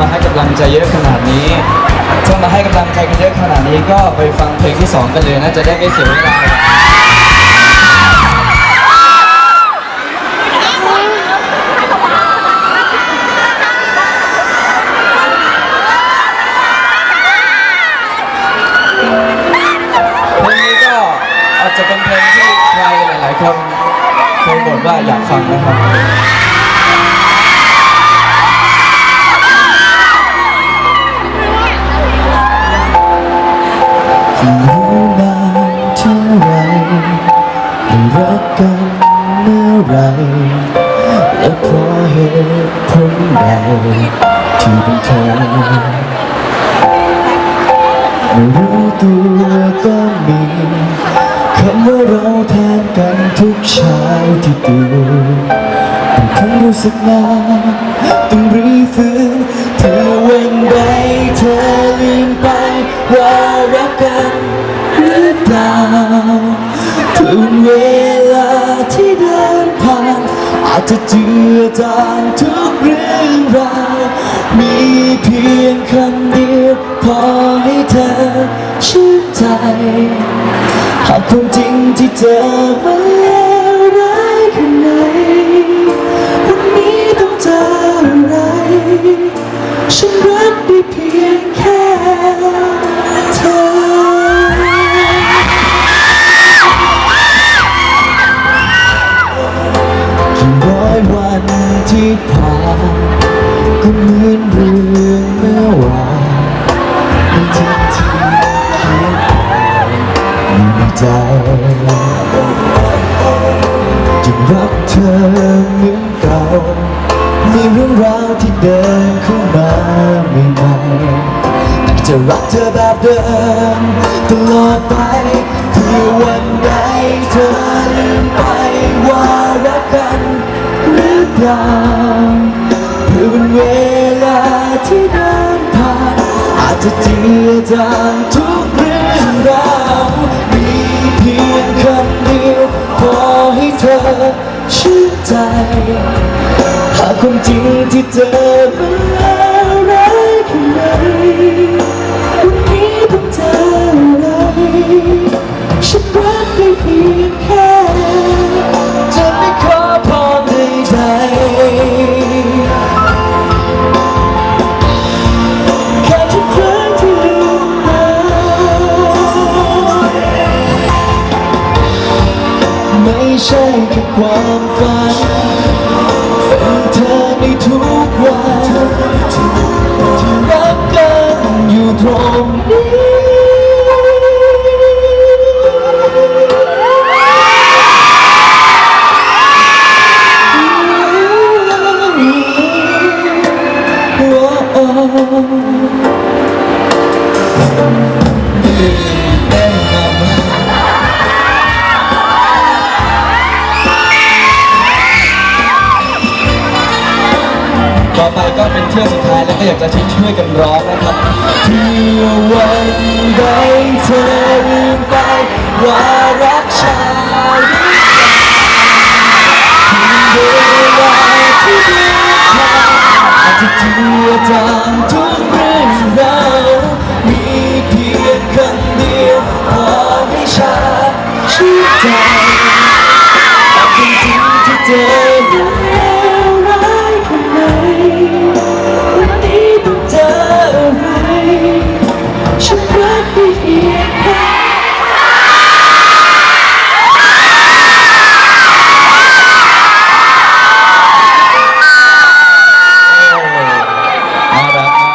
มาให้กำลังใจเยอะขนาดนี้ถ้ามาให้กำลังใจกันเยอะขนาดนี้ก็ไปฟังเพลงที่สองกันเลยนะจะได้ไม่เสียเวลาเพลงนี้ก็อาจจะเป็นเพลงที่ใครหลาย ๆ คนเคยบ่นว่าอยากฟังนะครับ รักกันเมื่อไรและเพราะเหตุผลใดที่เป็นเธอไม่รู้ตัวก็มีคำว่าเราแทนกันทุกเช้าที่ตื่นบางครั้งรู้สึกนานต้องรีฟื้น จะเจือจางทุกเรื่องราวมีเพียงคำเดียว พอให้เธอชื่นใจ หากความจริงที่เจอมา ในใจยังรักเธอเหมือนเก่า มีเรื่องราวที่เดินเข้ามาใหม่ๆแต่จะรักเธอแบบเดิมตลอดไปเพื่อวันใดเธอลืมไปว่ารักกันหรือเปล่าเพื่อวันเวลาที่เดินผ่านอาจจะเจือจางทุ ชื่นใจ หากความจริงที่เจอมันแล้วร้ายแค่ไหนวัน ฝันเป็นเธอในทุกวันที่รักกันอยู่ตรงนี้โอ้ เที่ยวสุดท้ายแล้วก็อยากจะช่วยกันร้องนะครับเพื่อวันใดเธอลืมไปว่ารักฉัน น่ารักมาก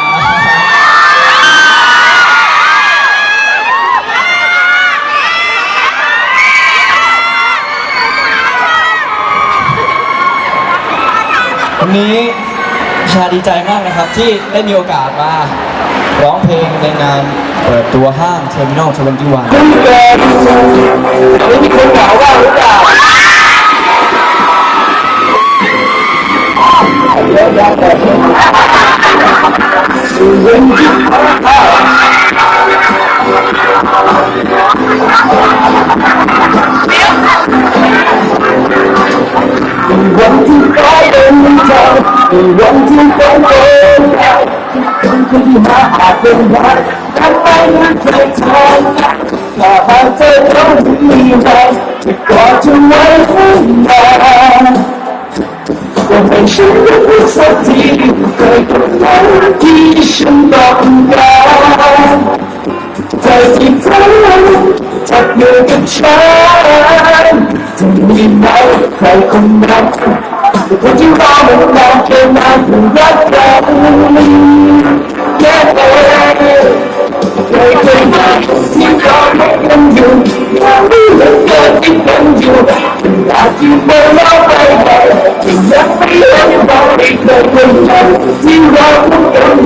วันนี้ชาดีใจมากนะครับที่ได้มีโอกาสมา ร้องเพลงในงานเปิดตัวห้างเทอร์มินอลทเวนตี้วันคุณแกไม่มีคนเหงาบ้างหรือเปล่าวันที่ใคอยเดินทางในวันที่เป็นเอ งคนคนที่มาอาจเป็นรักทำไมไม่เคยทำถ้าหากเธอต้องมีเราจะกอดเธอไว้ข้างหน้าก็ให้ฉันได้สักทีเคยกับเราที่ฉันต้องการเธอที่เธอจับมือกับฉันจะมีไหมใครคนนั้นคนที่รอมันนานเกินนานเพื่อรักกันแค่ไหนเคยเคยมาที่รอให้กันอยู่ยังไม่เหลือเกินที่เป็นอยู่อยากอยู่บนโลกใบใหม่ยังไม่เห็นเราได้เคยเป็นกันที่เราพูดกัน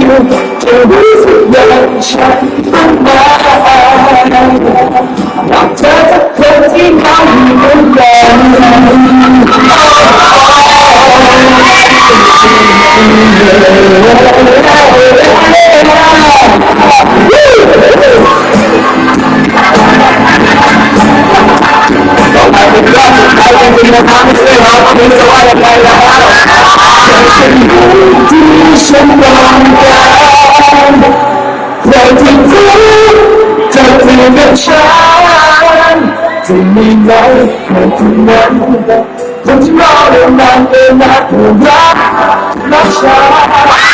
อยู่จะรู้สึกอย่างฉันบ้างไหมอยากเธอสักคนที่เขาอยู่เหมือนกันต่อไปเป็นรอบสุดท้ายจริงๆนะครับไม่ใช่เราไม่รู้ จะว่ายังไงแล้วฉันที่ฉันต้องการใครที่อจะเจอกับฉันจะมีไหมใครที่นั้นคนที่รอเรื่องนานเกินนานเพื่อรักรักฉัน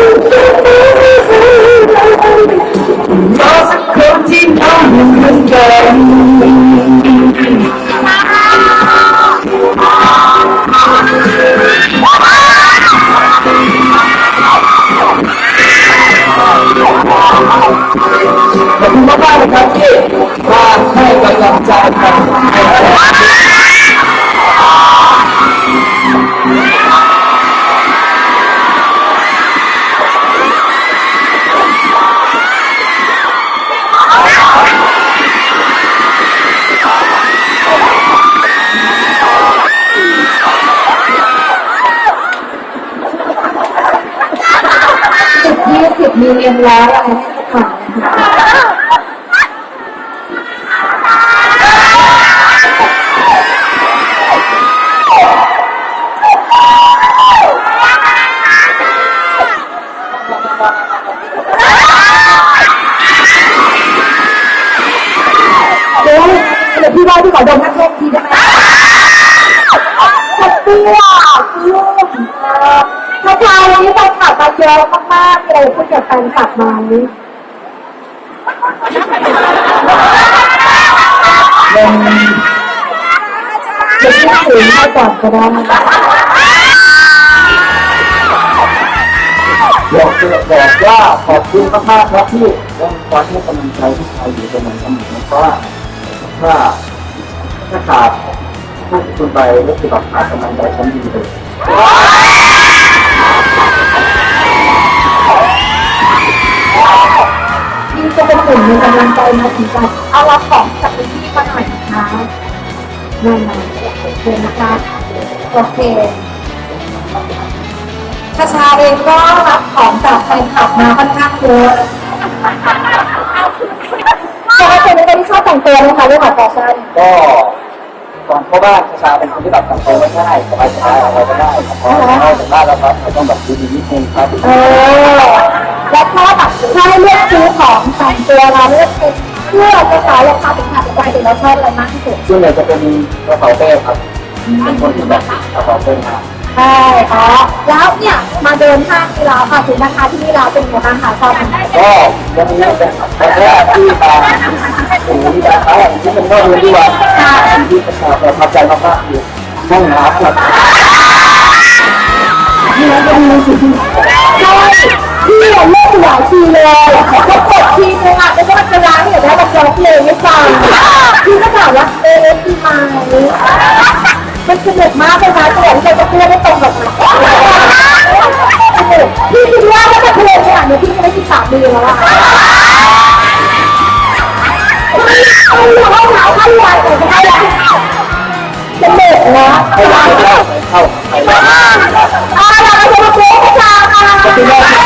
ให้กำลังใจกันสิบยี่สิบมีเรียนร้อยอะไรให้สักหน่อนะคะ เดี๋ยวเดี๋ยว พี่ว่าพี่ขอดมนักเทศทีได้ไหมขอบคุณอะพี่ลูกเมื่อเช้าวันนี้แฟนคลับมาเยอะมากๆเลยพูดกับแฟนคลับไหมมันเดี๋ยวพี่ถือให้ก่อนก็ได้บอกจะบอกว่าขอบคุณมากๆครับที่ยังคอยให้กำลังใจที่ชายอยู่เสมอเสมอเพราะว่า ถ้าถ้าขาดถ้าคุณไปก็คือแบบขาดกำลังใจชั้นดีเลยพี่จะเป็นหนึ่งในกำลังใจมาถึงกันเอารับของจากพี่มาหน่อยนะคะนั่นนะโอเคนะคะโอเคชาชาเองก็รับของจากแฟนคลับมาค่อนข้างเยอะ เป็นคนที่ชอบแต่งตัวนะคะเรื่องของแฟชั่นก็ก่อนเข้าบ้านชาเป็นคนที่แบบทำตัวไม่ง่ายสบายสบายอะไรก็ได้ครับเพราะเข้าจากบ้านแล้วครับเราต้องแบบดูดีนิดนึงครับเออแล้วถ้าแบบถ้าให้เลือกซื้อของแต่งตัวเราเลือกเป็นเสื้อกระเป๋ารองเท้าเป็นขาดใจเราชอบอะไรมากที่สุดส่วนใหญ่จะเป็นกระเป๋าเป้ครับเป็นคนที่แบบกระเป๋าเป้มาก ใช่อ๋อแล้วเนี่ยมาเดินห้างที่เราค่ะถึงราคาที่นี่เราเป็นไงบ้างคะชอบไหมก็วันนี้เป็นครั้งแรกที่มาถึงที่ร้านค้าที่เป็นนอกเมืองที่ว่าที่ประชาชนประทับใจมากๆคือห้องน้ำครับใช่พี่เล่นหลายทีเลยเขากดทีนึงอะแล้วก็จะร้านเนี่ยแล้วแบบร้องเพลงไม่ฟังพี่ก็ถามว่าเอ๊ะพี่มา มันสนุกมากเลยนะตัวที่เราจะเพื่อนได้ตรงกับมันพี่คิดว่าถ้าจะเพลงขนาดนี้พี่จะได้ที่สามเดือนแล้วอะเอาหนาวเอาหนาวเอาหนาวแต่ก็ได้แล้วสนุกนะเวลาเข้าเข้าไปแล้วอ่าเราจะมาโค้งชาค่ะ